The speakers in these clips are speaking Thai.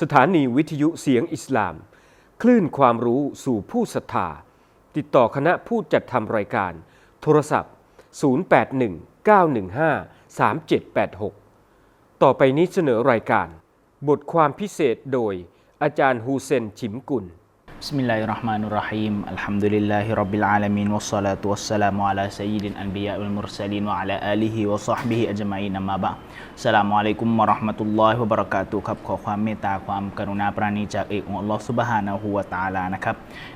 สถานีวิทยุเสียงอิสลาม คลื่นความรู้สู่ผู้ศรัทธา ติดต่อคณะผู้จัดทำรายการ โทรศัพท์ 0819153786 ต่อไปนี้เสนอรายการ บทความพิเศษโดยอาจารย์ฮูเซนชิมกุล بسم الله الرحمن الرحيم الحمد لله رب العالمين والصلاة والسلام على سيد الأنبياء والمرسلين وعلى آله وصحبه أجمعين أما بعد السلام عليكم ورحمة الله وبركاته ครับขอความเมตตาความกรุณาปราณีจากเอกของอัลลอฮฺซุบฮานะฮูวะตะอาลานะครับ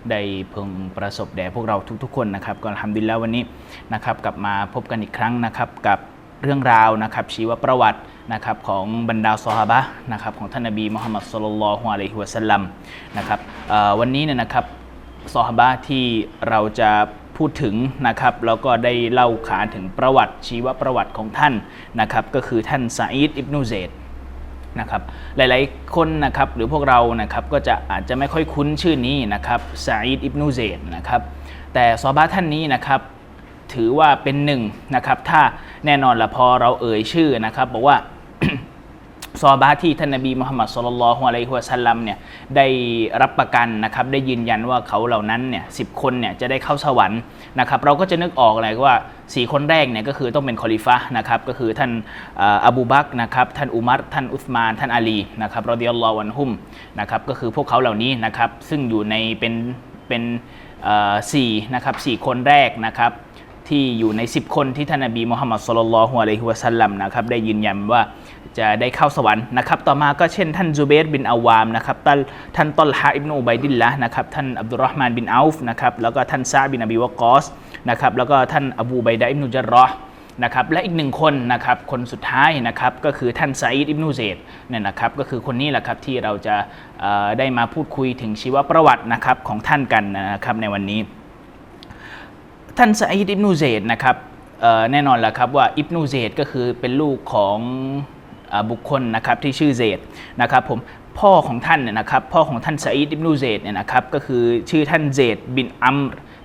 ได้เพึงประสบแด่พวกเราทุกๆคนนะครับก็อัลฮัมดุลิลละวันนี้นะครับกลับมาพบกันอีกครั้งนะครับกับ เรื่องราวนะครับชีวประวัตินะครับของบรรดาซอฮาบะนะครับของท่านนบีมุฮัมมัดสุลลัลฮุอะลัยฮิวะสัลลัมนะครับวันนี้เนี่ยนะครับซอฮาบะที่เราจะพูดถึงนะครับแล้วก็ได้เล่าขานถึงประวัติชีวประวัติของท่านนะครับก็คือท่านซาอิดอิบนุเซดนะครับหลายๆคนนะครับหรือพวกเรานะครับก็จะอาจจะไม่ค่อยคุ้นชื่อนี้นะครับซาอิดอิบนูเซดนะครับแต่ซอบาท่านนี้นะครับ ถือว่าเป็นหนึ่งนะครับ ถ้าแน่นอนละพอเราเอ่ยชื่อนะครับ บอกว่าซอบาที่ท่านนบีมุฮัมมัดสุลลัลฮุอะลัยฮิวะสัลลัมเนี่ยได้รับประกันนะครับ ได้ยืนยันว่าเขาเหล่านั้นเนี่ยสิคนเนี่ยจะได้เข้าสวรรค์นะครับ เราก็จะนึกออกเลยว่าสี่คนแรกเนี่ยก็คือต้องเป็นคอลิฟะนะครับ ก็คือท่านอ่ออบูบักนะครับ ท่านอุมัรท่านอุสมาน ท่านอาลีนะครับรอดิยัลลอฮุอันฮุมนะครับ ก็คือพวกเขาเหล่านี้นะครับ ซึ่งอยู่ในเป็นเป็นสี่นะครับสี่คนแรกนะครับ ที่อยู่ใน 10 คนที่ท่านนบีมุฮัมมัดสุลลัลฮุอะลัยฮิวะสัลลัมนะครับได้ยืนยันว่าจะได้เข้าสวรรค์นะครับ ต่อมาก็เช่นท่านจูเบรบินอาวามนะครับท่านท่านตอลฮะอิบนุอุบัยดิลละนะครับท่านอับดุลรอฮ์มานบินอาฟนะครับแล้วก็ท่านซาบินอบีวะกอสนะครับแล้วก็ท่านอบูไบดะอิบนุจัรรอห์นะครับและอีกหนึ่งคนนะครับคนสุดท้ายนะครับก็คือท่านไซาอิดอิบนุเซดเนี่ยนะครับก็คือคนนี้แหละครับที่เราจะได้มาพูดคุยถึงชีวประวัตินะครับของท่านกันนะครับในวันนี้ ท่านซาอิดอิบนูเซดนะครับแน่นอนแหละครับว่าอิบนูเซดก็คือเป็นลูกของอบุคคลนะครับที่ชื่อเซดนะครับผมพ่อของท่านเนี่ยนะครับพ่อของท่านซาอิดอิบนูเซดเนี่ยนะครับก็คือชื่อท่านเซดบินอัม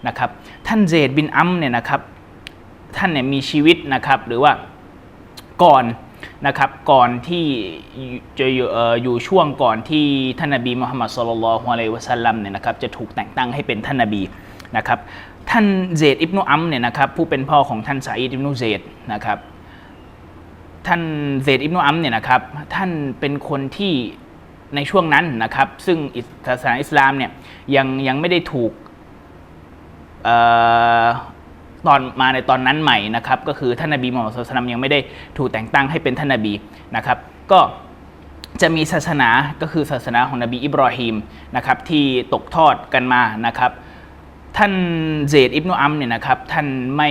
นะครับท่านเซดบินอัมเนี่ยนะครับท่านเนี่ยมีชีวิตนะครับหรือว่าก่อนนะครับก่อนที่จะอยู่เอ่อยู่ช่วงก่อนที่ท่านนบีมุฮัมมัดสุลลัลฮุอะลัยวะสัลลัมเนี่ยนะครับจะถูกแต่งตั้งให้เป็นท่านนบี นะครับท่านเซดอิบนุอัมเนี่ยนะครับผู้เป็นพ่อของท่านซาอิดอิบนุเซดนะครับท่านเซดอิบนุอัมเนี่ยนะครับท่านเป็นคนที่ในช่วงนั้นนะครับซึ่งศาสนาอิสลามเนี่ยยังยังไม่ได้ถูกออตอนมาในตอนนั้นใหม่นะครับก็คือท่านนบีมุฮัมมัดสุลตัมยังไม่ได้ถูกแต่งตั้งให้เป็นท่านนบีนะครับก็จะมีศาสนาก็คือศาสนาของนบีอิบรอฮิมนะครับที่ตกทอดกันมานะครับ ท่านเจดอิบนุอัมเนี่ยนะครับท่านไม่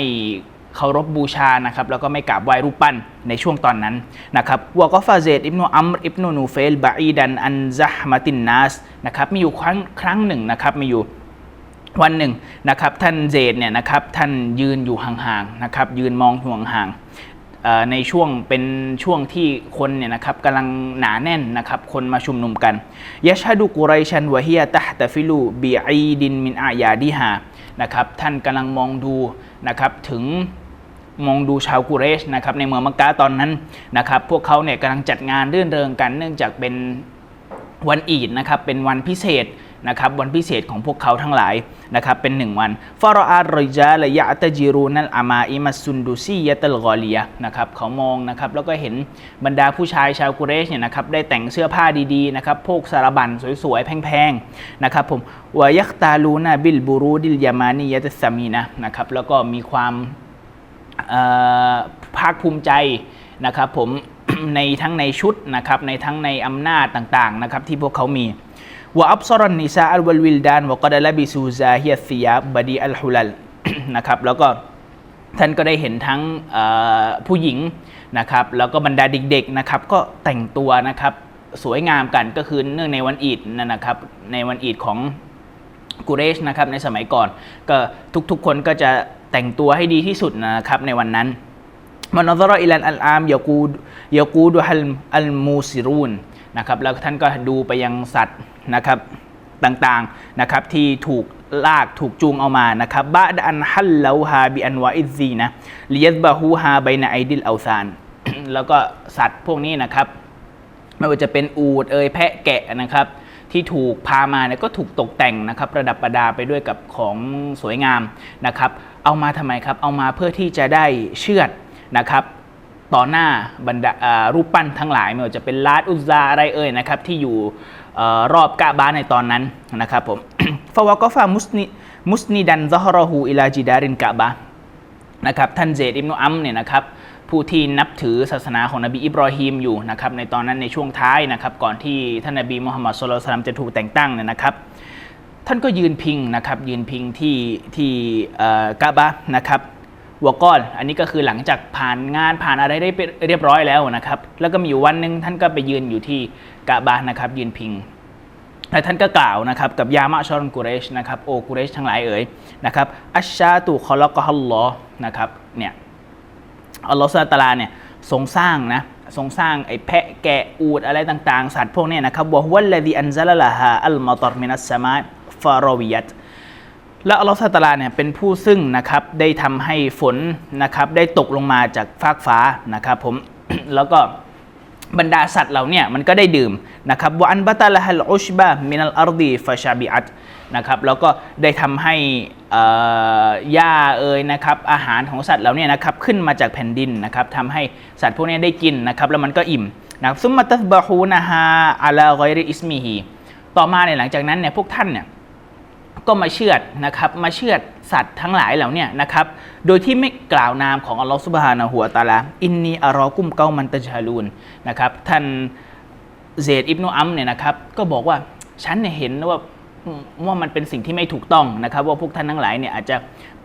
เคารพบูชานะครับแล้วก็ไม่กราบไหว้รูปปั้นในช่วงตอนนั้นนะครับวกฟาเซดอิบนุอัมอิบนุนูเฟลบาอีดันอันซะฮ์มาตินนัสนะครับมีอยู่ครั้งครั้งหนึ่งนะครับมีอยู่วันหนึ่งนะครับท่านเจดเนี่ยนะครับท่านยืนอยู่ห่างๆนะครับยืนมองห่วงห่าง ในช่วงเป็นช่วงที่คนเนี่ยนะครับกำลังหนาแน่นนะครับคนมาชุมนุมกันยะชาดุกุไรชันวะฮียตะตะฟิลูบีอีดินมินอายาดิฮานะครับท่านกำลังมองดูนะครับถึงมองดูชาวกุเรชนะครับในเมืองมักกะตอนนั้นนะครับพวกเขาเนี่ยกำลังจัดงานเรื่นเริงกันเนื่องจากเป็นวันอีดนะครับเป็นวันพิเศษ นะครับวันพิเศษของพวกเขาทั้งหลายนะครับเป็นหนึ่งวันฟารออาริจาลยะตะจิรูนัลอามาอิมัสซุนดูซียะตลกอลียนะครับเขามองนะครับแล้วก็เห็นบรรดาผู้ชายชาวกุเรชเนี่ยนะครับได้แต่งเสื้อผ้าดีๆนะครับพวกสารบัญสวยๆ แพงๆนะครับผมวายักตาลูนาบิลบูรูดิลยามานียะตสามีนะนะครับแล้วก็มีความภาคภูมิใจนะครับผมในทั้งในชุดนะครับในทั้งในอำนาจต่างๆนะครับที่พวกเขามี วะอับซรันนิซาอัลวัลวิลดานวกดลบิซูซาฮิยซิยาบดีอัลฮุลัลนะครับแล้วก็ท่านก็ได้เห็นทั้งผู้หญิงนะครับแล้วก็บรรดาเด็กๆนะครับก็แต่งตัวนะครับสวยงามกันก็คือเนื่องในวันอีดนั่นะครับในวันอีดของกุเรชนะครับในสมัยก่อน ก็ทุกๆคนก็จะแต่งตัวให้ดีที่สุดนะครับในวันนั้นมันนซรออิลันอัลอามยากูดยากูดฮัลอัลมูซิรูน นะครับแล้วท่านก็ดูไปยังสัตว์นะครับต่างๆนะครับที่ถูกลากถูกจูงเอามานะครับบะดอันฮัลลาฮาบิอันวาอิซีนะลิยัตบะฮูฮาไบนะไอดิลเอาซาน แล้วก็สัตว์พวกนี้นะครับ ไม่ว่าจะเป็นอูดเอยแพะแกะนะครับที่ถูกพามาเนี่ยก็ถูกตกแต่งนะครับประดับประดาไปด้วยกับของสวยงามนะครับ เอามาทำไมครับ เอามาเพื่อที่จะได้เชือดนะครับ ต่อหน้าบรรดารูปปั้นทั้งหลายไม่ว่าจะเป็นลาดอุซาอะไรเอ่ยนะครับที่อยู่อรอบกะบาในตอนนั้นนะครับผมฟาวกฟามุสนิมุสนิดันซะฮรอฮูอิลาจิดารินกะบะนะครับท่านเจดอิบนุอัมเนี่ยนะครับผู้ที่นับถือศาสนาของนบีอิบรอฮีมอยู่นะครับในตอนนั้นในช่วงท้ายนะครับก่อนที่ท่านนบีมุฮัมมัดสุลลัลลอฮุอะลัยฮิวะซัลลัมจะถูกแต่งตั้งเนี่ยนะครับท่านก็ยืนพิงนะครับยืนพิงที่ที่กะบะนะครับ หัวก้อน อันนี้ก็คือหลังจากผ่านงานผ่านอะไรได้เรียบร้อยแล้วนะครับ แล้วก็มีอยู่วันหนึ่งท่านก็ไปยืนอยู่ที่กะบะนะครับ ยืนพิงและท่านก็กล่าวนะครับกับยามะชอนกุเรชนะครับโอกุเรชทั้งหลายเอ๋ยนะครับอัชชาตุคอลกฮัลลอ์นะครับเนี่ยอัลลอฮฺสุลตาลาเนี่ยทรงสร้างนะทรงสร้างไอ้แพะแกะอูดอะไรต่างๆ สัตว์พวกนี้นะครับวะฮุวัลลดีอันซะลละฮาอัลมาตอรมินัสสมาฟารอวิยัต และอัลลอฮฺสุลตลาเนี่ยเป็นผู้ซึ่งนะครับได้ทำให้ฝนนะครับได้ตกลงมาจากฟากฟ้านะครับผมแล้วก็บรรดาสัตว์เหล่าเนี้มันก็ได้ดื่มนะครับวอันบะตละฮัลอุชบะมินัลอาร์ดีฟาชาบิอัตนะครับแล้วก็ได้ทำให้หญ้าเอ่ยนะครับอาหารของสัตว์เหล่าเนี้นะครับขึ้นมาจากแผ่นดินนะครับทำให้สัตว์พวกนี้ได้กินนะครับแล้วมันก็อิ่มนะครับซุมมาตัสบะฮูนะฮาอะลาไกริอิสมิฮีต่อมาเนี่ยหลังจากนั้นเนี่ยพวกท่านเนี่ย ก็มาเชือดนะครับมาเชือดสัตว์ทั้งหลายเหล่านี้นะครับโดยที่ไม่กล่าวนามของอัลลอฮฺสุบฮานะหัวตะอาลาอินนีอารอกุมเกามันตะจาลูนนะครับท่านเซดอิบนุอัมเนี่ยนะครับก็บอกว่าฉันเนี่ยเห็นว่าว่ามันเป็นสิ่งที่ไม่ถูกต้องนะครับ ว่าพวกท่านทั้งหลายเนี่ยอาจจะ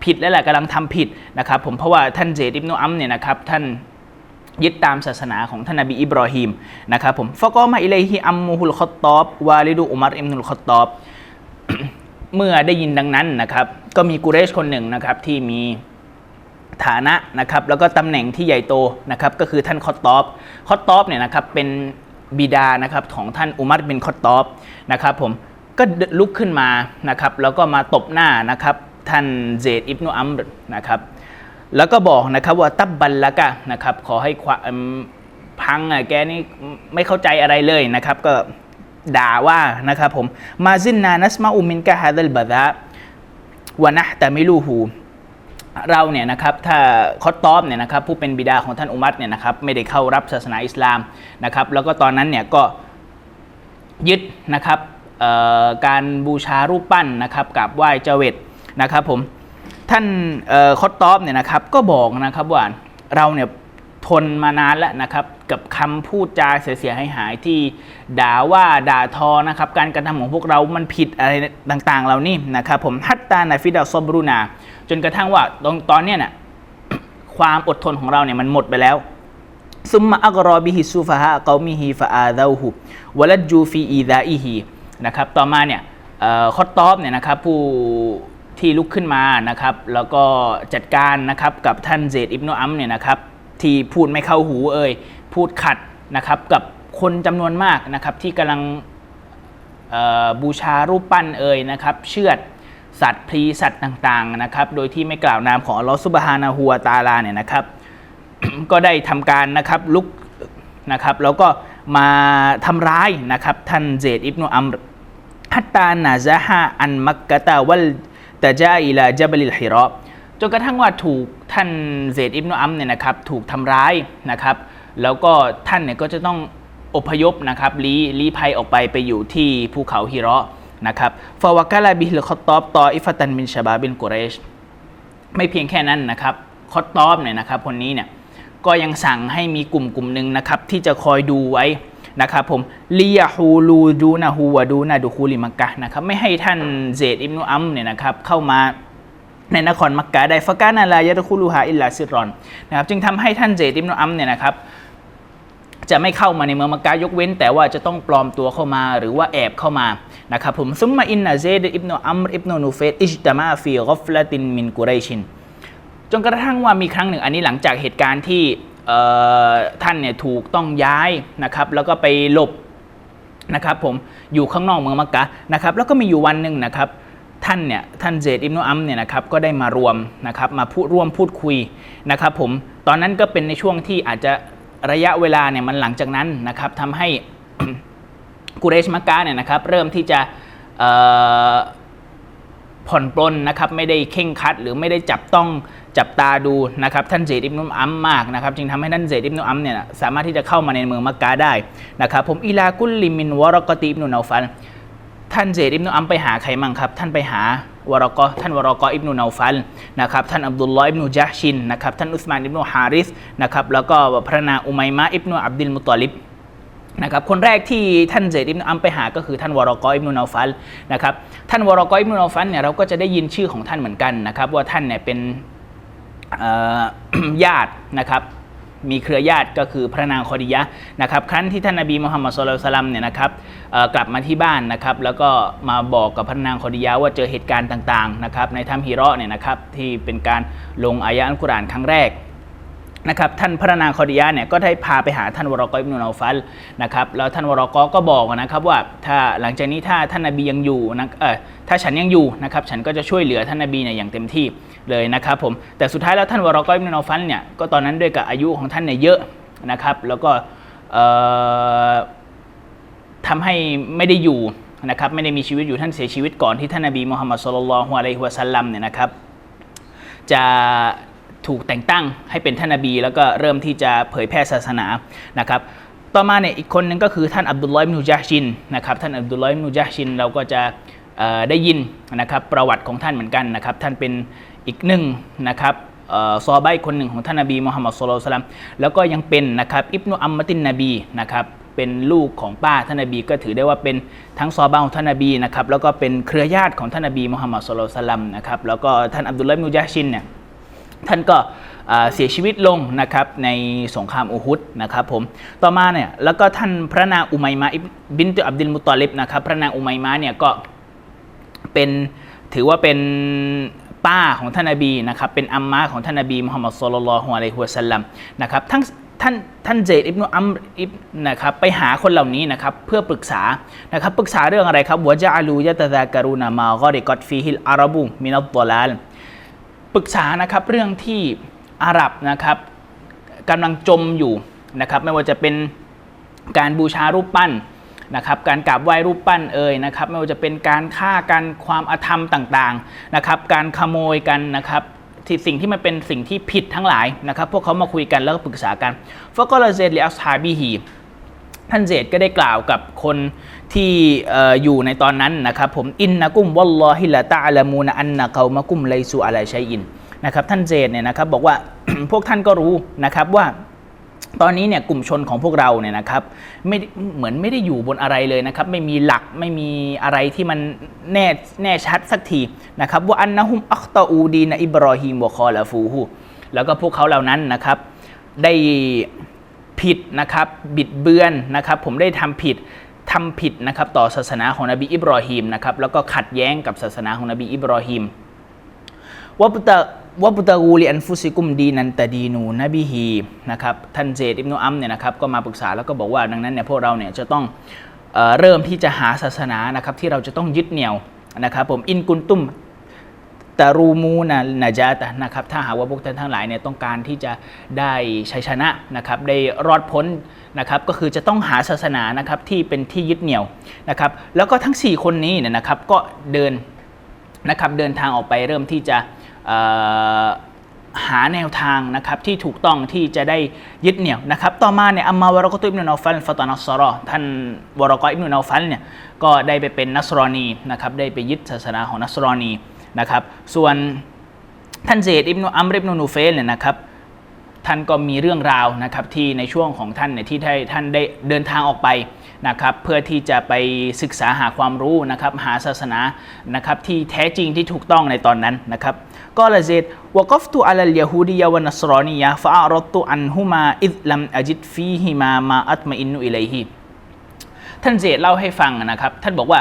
ผิดแล้วแหละกำลังทำผิดนะครับผมเพราะว่าท่านเซดอิบนุอัมเนี่ยนะครับท่านยึดตามศาสนาของท่านนบีอิบรอฮิมนะครับผมฟะกอมาอิเลฮิอัมมูฮุลคอตตอบวาลิดูอุมัรอิมนุลคอตตอบ เมื่อได้ยินดังนั้นนะครับ ก็มีกุเรชคนหนึ่งนะครับที่มีฐานะนะครับแล้วก็ตำแหน่งที่ใหญ่โตนะครับก็คือท่านคอตตอบคอตตอบเนี่ยนะครับเป็นบิดานะครับของท่านอุมัรบินคอตตอบนะครับผมก็ลุกขึ้นมานะครับแล้วก็มาตบหน้านะครับท่านเซดอิบนุอัมรนะครับแล้วก็บอกนะครับว่าตับบันละกะนะครับขอให้ความพังอะแกนี่ไม่เข้าใจอะไรเลยนะครับก็ ด่าว่านะครับผมมาซินนานัสมาอุมินกะฮาดัลบะดะวะนะแตะมิลูฮูเราเนี่ยนะครับถ้าคอตตอบเนี่ยนะครับผู้เป็นบิดาของท่านอุมัรเนี่ยนะครับไม่ได้เข้ารับศาสนาอิสลามนะครับแล้วก็ตอนนั้นเนี่ยก็ยึดนะครับการบูชารูปปั้นนะครับกับไหว้เจเวตนะครับผมท่านออคอตตอบเนี่ยนะครับก็บอกนะครับว่าเราเนี่ย ทนมานานแล้วนะครับกับคำพูดจาเสียหายหายๆที่ด่าว่าด่าทอนะครับการกระทำของพวกเรามันผิดอะไรต่างๆเหล่านี้นะครับผมฮัตตานาฟิดาซอบรุนา จนกระทั่งว่าตอนตอนเนี้ยน่ะความอดทนของเราเนี่ยมันหมดไปแล้วซุมมาอักรอบิฮิซูฟะฮะเกามิฮิฟะอาดาหูวลัดจูฟีอีดาอีฮีนะครับต่อมาเนี่ยคอตตอบเนี่ยนะครับผู้ที่ลุกขึ้นมานะครับแล้วก็จัดการนะครับกับท่านเซดอิบนุอัมเนี่ยนะครับ ที่พูดไม่เข้าหูเอ่ยพูดขัดนะครับกับคนจำนวนมากนะครับที่กำลังบูชารูปปั้นเอ่ยนะครับเชือดสัตว์พลีสัตว์ต่างๆนะครับโดยที่ไม่กล่าวนามของอัลลอฮฺซุบฮานะฮูวตาลาเนี่ยนะครับ ก็ได้ทำการนะครับลุกนะครับแล้วก็มาทำร้ายนะครับท่านเซดอิบนุอัมรฮัตตานาซะฮะอันมักกะตาวัลตะจาอิลาจับลิลฮิรอ จนกระทั่งว่าถูกท่านเซดอิบนุอัมเนี่ยนะครับถูกทำร้ายนะครับ แล้วก็ท่านเนี่ยก็จะต้องอพยพนะครับลี้ลี้ภัยออกไปไปอยู่ที่ภูเขาฮิระนะครับฟาวกาลาบิฮิลคอตอบตออิฟตันมินชาบาบินกุเรช ไม่เพียงแค่นั้นนะครับคอตอบเนี่ยนะครับคนนี้เนี่ยก็ยังสั่งให้มีกลุ่มกลุ่มหนึ่งนะครับที่จะคอยดูไว้นะครับผมลียาฮูลูดูนาฮูวะดูนาดูคูลิมักกะนะครับไม่ให้ท่านเซดอิบนุอัมเนี่ยนะครับเข้ามา ในนครมักกะได้ฟะกานาลายะตะคุลูฮาอิลลาซิรอนนะครับจึงทำให้ท่านเซดอิบนุอัมเนี่ยนะครับจะไม่เข้ามาในเมืองมักกะยกเว้น แต่ว่าจะต้องปลอมตัวเข้ามาหรือว่าแอบเข้ามานะครับผมซุมมาอินนาเซดอิบนอัมอิบนนูเฟตอิจตามาฟีกอฟลาตินมินกุเรชินจนกระทั่งว่ามีครั้งหนึ่งอันนี้หลังจากเหตุการณ์ที่ท่านเนี่ยถูกต้องย้ายนะครับแล้วก็ไปหลบนะครับผมอยู่ข้างนอกเมืองมักกะนะครับแล้วก็มีอยู่วันหนึ่งนะครับ ท่านเนี่ยท่านเจดอิบนุอัมเนี่ยนะครับก็ได้มารวมนะครับมาพูดร่วมพูดคุยนะครับผมตอนนั้นก็เป็นในช่วงที่อาจจะระยะเวลาเนี่ยมันหลังจากนั้นนะครับทำให้กุเรชมักกะเนี่ยนะครับเริ่มที่จะผ่อนปลนนะครับไม่ได้เข่งคัด หรือไม่ได้จับต้องจับตาดูนะครับท่านเจดอิบนุอัมมากนะครับจึงทำให้ท่านเจดอิบนุอัมเนี่ยสามารถที่จะเข้ามาในเมืองมักกะได้นะครับผมอิลากุลลิมินวรกติอิบนุนาฟัน ท่านเจดอิบนุอัมไปหาใครมั่งครับ ท่านไปหาวรกอท่านวรกออิบนุนาฟัลนะครับท่านอับดุลลอฮ์อิบนุจาชินนะครับท่านอุสมานอิบนุฮาริสนะครับแล้วก็พระนาอุมัยมะอิบนุอับดิลมุตอลิบนะครับคนแรกที่ท่านเจดอิบนุอัมไปหาก็คือท่านวรกออิบนุนาฟัลนะครับท่านวรกออิบนุนาฟัลเนี่ยเราก็จะได้ยินชื่อของท่านเหมือนกันนะครับว่าท่านเนี่ยเป็นญาตินะครับ มีเครือญาติก็คือพระนางคอดิยะนะครับครั้นที่ท่านนบีมุฮัมมัดสุลตัลลัมเนี่ยนะครับกลับมาที่บ้านนะครับแล้วก็มาบอกกับพระนางคอดิยะว่าเจอเหตุการณ์ต่างๆนะครับในถ้ำฮิราะเนี่ยนะครับที่เป็นการลงอายะอัลกุรอานครั้งแรก นะครับท่านพระนางคอดิยะเนี่ยก็ได้พาไปหาท่านวรกออิบนุนาฟัลนะครับแล้วท่านวรกอก็บอกนะครับว่าถ้าหลังจากนี้ถ้าท่านนบียังอยู่นะเออถ้าฉันยังอยู่นะครับฉันก็จะช่วยเหลือท่านนบีเนี่ยอย่างเต็มที่เลยนะครับผมแต่สุดท้ายแล้วท่านวรกออิบนุนาฟัลเนี่ยก็ตอนนั้นด้วยกับอายุของท่านเนี่ยเยอะนะครับแล้วก็เอ่อทำให้ไม่ได้อยู่นะครับไม่ได้มีชีวิตอยู่ท่านเสียชีวิตก่อนที่ท่านนบีมุฮัมมัดสุลลัลฮุอะลัยฮิวะสัลลัมเนี่ยนะครับจะ ถูกแต่งตั้งให้เป็นท่านนบี แล้วก็เริ่มที่จะเผยแพร่ศาสนานะครับต่อมาเนี่ยอีกคนหนึงก็คือท่านอับดุลลอฮ์อินุจาชินนะครับท่านอับดุลลอฮ์อินุจาชินเราก็จะได้ยินนะครับประวัติของท่านเหมือนกันนะครับท่านเป็นอีกหนึ่งนะครับซอฮาบคนหนึ่งของท่านนบีมุฮัมมัดสุลลัลลอฮุอะลัยฮิวะสัลลัมแล้วก็ยังเป็นนะครับอิบนุอัมมตินนบีนะครับเป็นลูกของป้าท่านนบีก็ถือได้ว่าเป็นทั้งซอฮาบของท่านนบีนะครับแล้วก็เป็นเครือญาติของท่านนบีมุฮัมมัดสุลลัลลัมนะครับแล้วก็ท่านอับดุลลอฮ์อิบนุจาชินเนี่ย ท่านก็เสียชีวิตลงนะครับในสงครามอูฮุดนะครับผมต่อมาเนี่ยแล้วก็ท่านพระนางอุมัยมะอิบินตุอับดิลมุตตอลิบนะครับพระนางอุมัยมะเนี่ยก็เป็นถือว่าเป็นป้าของท่านนบีนะครับเป็นอัมมาของท่านนบีมุฮัมมัดสุลลัลลอฮุอะลัยฮิวะสัลลัมนะครับทั้งท่านท่านเจดอิบนุอัมอิบนะครับไปหาคนเหล่านี้นะครับเพื่อปรึกษานะครับปรึกษาเรื่องอะไรครับวะจาลูยะตะซาการูนามากอริกอตฟีฮิลอาราบูมินัตตอลาล ปรึกษานะครับเรื่องที่อาหรับนะครับกำลังจมอยู่นะครับไม่ว่าจะเป็นการบูชารูปปั้นนะครับการกราบไหว้รูปปั้นเอ่ยนะครับไม่ว่าจะเป็นการฆ่ากันความอาธรรมต่างๆนะครับการขโมยกันนะครับที่สิ่งที่มันเป็นสิ่งที่ผิดทั้งหลายนะครับพวกเขามาคุยกันแล้วก็ปรึกษากันฟะกอลเซดลิอัสฮาบิฮี ท่านเจดก็ได้กล่าวกับคนที่ออยู่ในตอนนั้นนะครับผมอินนะกุมวัลลอฮิละตะอาลามูนอันนะเกามะกุมไลซูอะลัยชัยอินนะครับท่านเจดเนี่ยนะครับบอกว่าพวกท่านก็รู้นะครับว่าตอนนี้เนี่ยกลุ่มชนของพวกเราเนี่ยนะครับไม่เหมือนไม่ได้อยู่บนอะไรเลยนะครับ ไม่มีหลักไม่มีอะไรที่มันแน่แน่ชัดสักทีนะครับว่าอันนะฮุมอัคตออูดีนอิบรอฮีมวะคอลาฟูฮูแล้วก็พวกเขาเหล่านั้นนะครับ ได้ ผิดนะครับบิดเบือนนะครับผมได้ทำผิดทำผิดนะครับต่อศาสนาของนบีอิบรอฮีมนะครับแล้วก็ขัดแย้งกับศาสนาของนบีอิบรอฮีมวะบุตะวะบุตะกูลีอันฟุซิกุมดีนันตะดีนูนบีฮีนะครับท่านเจดอิบนุอัมเนี่ยนะครับก็มาปรึกษาแล้วก็บอกว่าดังนั้นเนี่ยพวกเราเนี่ยจะต้องเอเริ่มที่จะหาศาสนานะครับที่เราจะต้องยึดเหนี่ยวนะครับผมอินกุนตุม ตารูมูนะนาจาตนะครับถ้าหากว่าพวกท่านทั้งหลายเนี่ยต้องการที่จะได้ชัยชนะนะครับได้รอดพ้นนะครับก็คือจะต้องหาศาสนานะครับที่เป็นที่ยึดเหนี่ยวนะครับแล้วก็ทั้ง 4 คนนี้เนี่ยนะครับก็เดินนะครับเดินทางออกไปเริ่มที่จะหาแนวทางนะครับที่ถูกต้องที่จะได้ยึดเหนี่ยวนะครับต่อมาเนี่ยอัมมาวรกตุอิบนุนอฟัลฟาตานัสซอรอท่านวรกอิบนุนอฟัลเนี่ยก็ได้ไปเป็นนัสรอนีนะครับได้ไปยึดศาสนาของนัสรอนี นะครับ ส่วนท่านเจดอิบนุอัมริบนุนูเฟลเนี่ยนะครับท่านก็มีเรื่องราวนะครับที่ในช่วงของท่านเนี่ยที่ได้ท่านได้เดินทางออกไปนะครับเพื่อที่จะไปศึกษาหาความรู้นะครับหาศาสนานะครับที่แท้จริงที่ถูกต้องในตอนนั้นนะครับก็ละเจดวกฟตุอัลลยฮูดียวะนัสรอนียะฟะอารตุอันฮุมาอิดลัมอจิดฟีฮิมามาอัตมะอินนุอิเลฮิท่านเจดเล่าให้ฟังนะครับท่านบอกว่า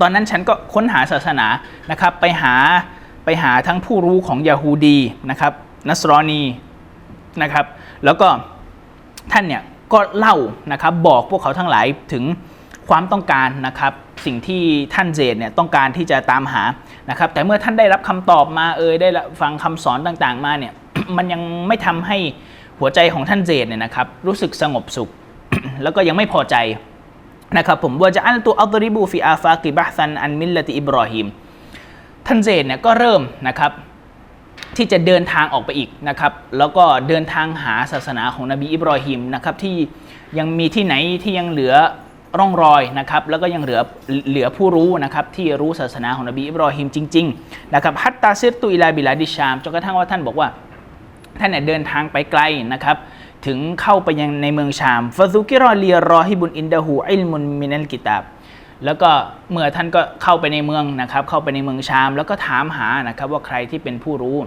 ตอนนั้นฉันก็ค้นหาศาสนานะครับไปหาไปหาทั้งผู้รู้ของยาฮูดีนะครับนัสรอนีนะครับแล้วก็ท่านเนี่ยก็เล่านะครับบอกพวกเขาทั้งหลายถึงความต้องการนะครับสิ่งที่ท่านเจดเนี่ยต้องการที่จะตามหานะครับแต่เมื่อท่านได้รับคำตอบมาเอยได้ฟังคำสอนต่างๆมาเนี่ยมันยังไม่ทำให้หัวใจของท่านเจดเนี่ยนะครับรู้สึกสงบสุข แล้วก็ยังไม่พอใจ นะครับผมว่าจะอันตัวอัลตริบูฟิอาฟากิบะซันอันมิลลติอิบรอฮิมท่านเซดเนี่ยก็เริ่มนะครับที่จะเดินทางออกไปอีกนะครับ แล้วก็เดินทางหาศาสนาของนบีอิบรอฮิมนะครับที่ยังมีที่ไหนที่ยังเหลือร่องรอยนะครับ แล้วก็ยังเหลือเหลือผู้รู้นะครับที่รู้ศาสนาของนบีอิบรอฮิมจริงๆนะครับฮัตตาซิรตุอิลาบิลาดิชามจนกระทั่งว่าท่านบอกว่า ท่านเนี่ยเดินทางไปไกลนะครับ ถึงเข้าไปยังในเมืองชามฟาซุกิรอเลียรอฮิบุนอินดาหูอิลมุนมินัลกิตาบแล้วก็เมื่อท่านก็เข้าไปในเมืองนะครับ เข้าไปในเมืองชาม แล้วก็ถามหานะครับว่าใครที่เป็นผู้รู้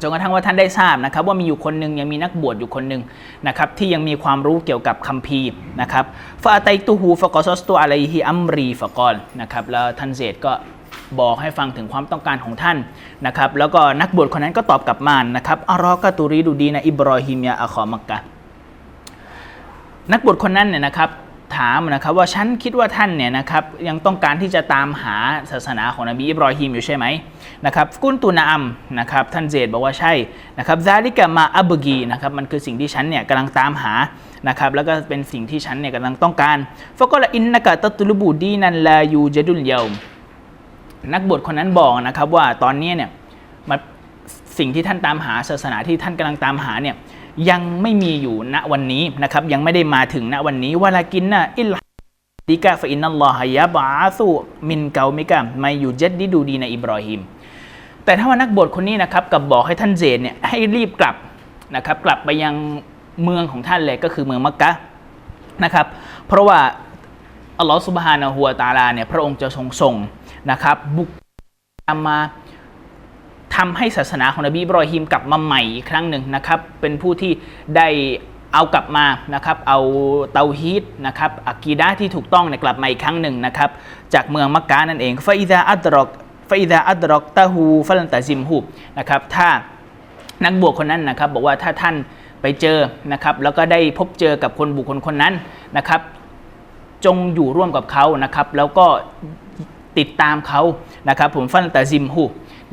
จนกระทั่งว่าท่านได้ทราบนะครับ ว่ามีอยู่คนหนึ่งยังมีนักบวชอยู่คนหนึ่งนะครับ ที่ยังมีความรู้เกี่ยวกับคัมภีร์นะครับฟาไตตูฮูฟะกอซสตัวอะไรฮิอัมรีฟะกอลนะครับแล้วท่านเซดก็ บอกให้ฟังถึงความต้องการของท่านนะครับแล้วก็นักบวชคนนั้นก็ตอบกลับมานะครับอารอกะตูรีดูดีนะอิบรอฮิมยาอะคอมักกะนักบวชคนนั้นเนี่ยนะครับถามนะครับว่าฉันคิดว่าท่านเนี่ยนะครับยังต้องการที่จะตามหาศาสนาของนบีอิบรอฮิมอยู่ใช่ไหมนะครับกุนตูนามนะครับท่านเจดบอกว่าใช่นะครับซาลิกะมาอับกีนะครับมันคือสิ่งที่ฉันเนี่ยกำลังตามหานะครับแล้วก็เป็นสิ่งที่ฉันเนี่ยกำลังต้องการฟะก็ละอินนักะตัตุลบูดีนันลายูเจดุลเยม นักบวชคนนั้นบอกนะครับว่าตอนนี้เนี่ยมันสิ่งที่ท่านตามหาศาสนาที่ท่านกำลังตามหาเนี่ยยังไม่มีอยู่ณวันนี้นะครับยังไม่ได้มาถึงณวันนี้วลากินนะอิลดิกาฟอินนัลลอฮยะบาสุมินเกามิกะมาอยู่เจ็ดดิดูดีในอิบรอฮิมแต่ถ้าว่านักบวชคนนี้นะครับกับบอกให้ท่านเจดเนี่ยให้รีบกลับนะครับกลับไปยังเมืองของท่านเลยก็คือเมืองมักกะนะครับเพราะว่าอัลลอฮฺสุบฮานะฮูวตาลาเนี่ยพระองค์จะทรงส่ง นะครับบุกมาทำให้ศาสนาของนบีบรอฮิมกลับมาใหม่อีกครั้งหนึ่งนะครับ เป็นผู้ที่ได้เอากลับมานะครับ เอาเตาฮีดนะครับอากีดะที่ถูกต้องเนี่ยกลับมาอีกครั้งหนึ่งนะครับ จากเมืองมักกะนั่นเองฟาอิดาอัดรอกฟาอิดาอัดรอกตะฮูฟัลันตะซิมฮูนะครับ ถ้านักบวชคนนั้นนะครับ บอกว่าถ้าท่านไปเจอนะครับ แล้วก็ได้พบเจอกับคนบุคคลคนนั้นนะครับ จงอยู่ร่วมกับเขานะครับ แล้วก็ ติดตามเขานะครับผมฟันตาซิมฮู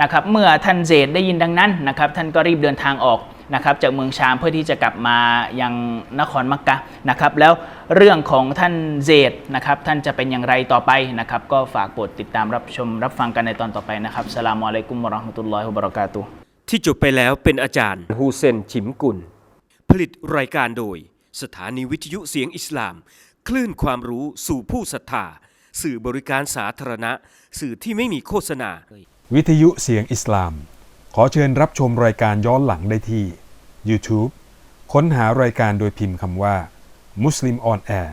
นะครับเมื่อท่านเจดได้ยินดังนั้นนะครับท่านก็รีบเดินทางออกนะครับจากเมืองชามเพื่อที่จะกลับมายังนครมักกะนะครับแล้วเรื่องของท่านเจดนะครับท่านจะเป็นอย่างไรต่อไปนะครับก็ฝากโปรดติดตามรับชมรับฟังกันในตอนต่อไปนะครับสลามอะลัยกุมวะเราะห์มะตุลลอฮิวะบะเราะกาตุฮ์ที่จบไปแล้วเป็นอาจารย์ฮูเซนชิมกุล ผลิตรายการโดย สถานีวิทยุเสียงอิสลาม คลื่นความรู้สู่ผู้ศรัทธา สื่อบริการสาธารณะ สื่อที่ไม่มีโฆษณา วิทยุเสียงอิสลาม ขอเชิญรับชมรายการย้อนหลังได้ที่ YouTube ค้นหารายการโดยพิมพ์คำว่า Muslim on Air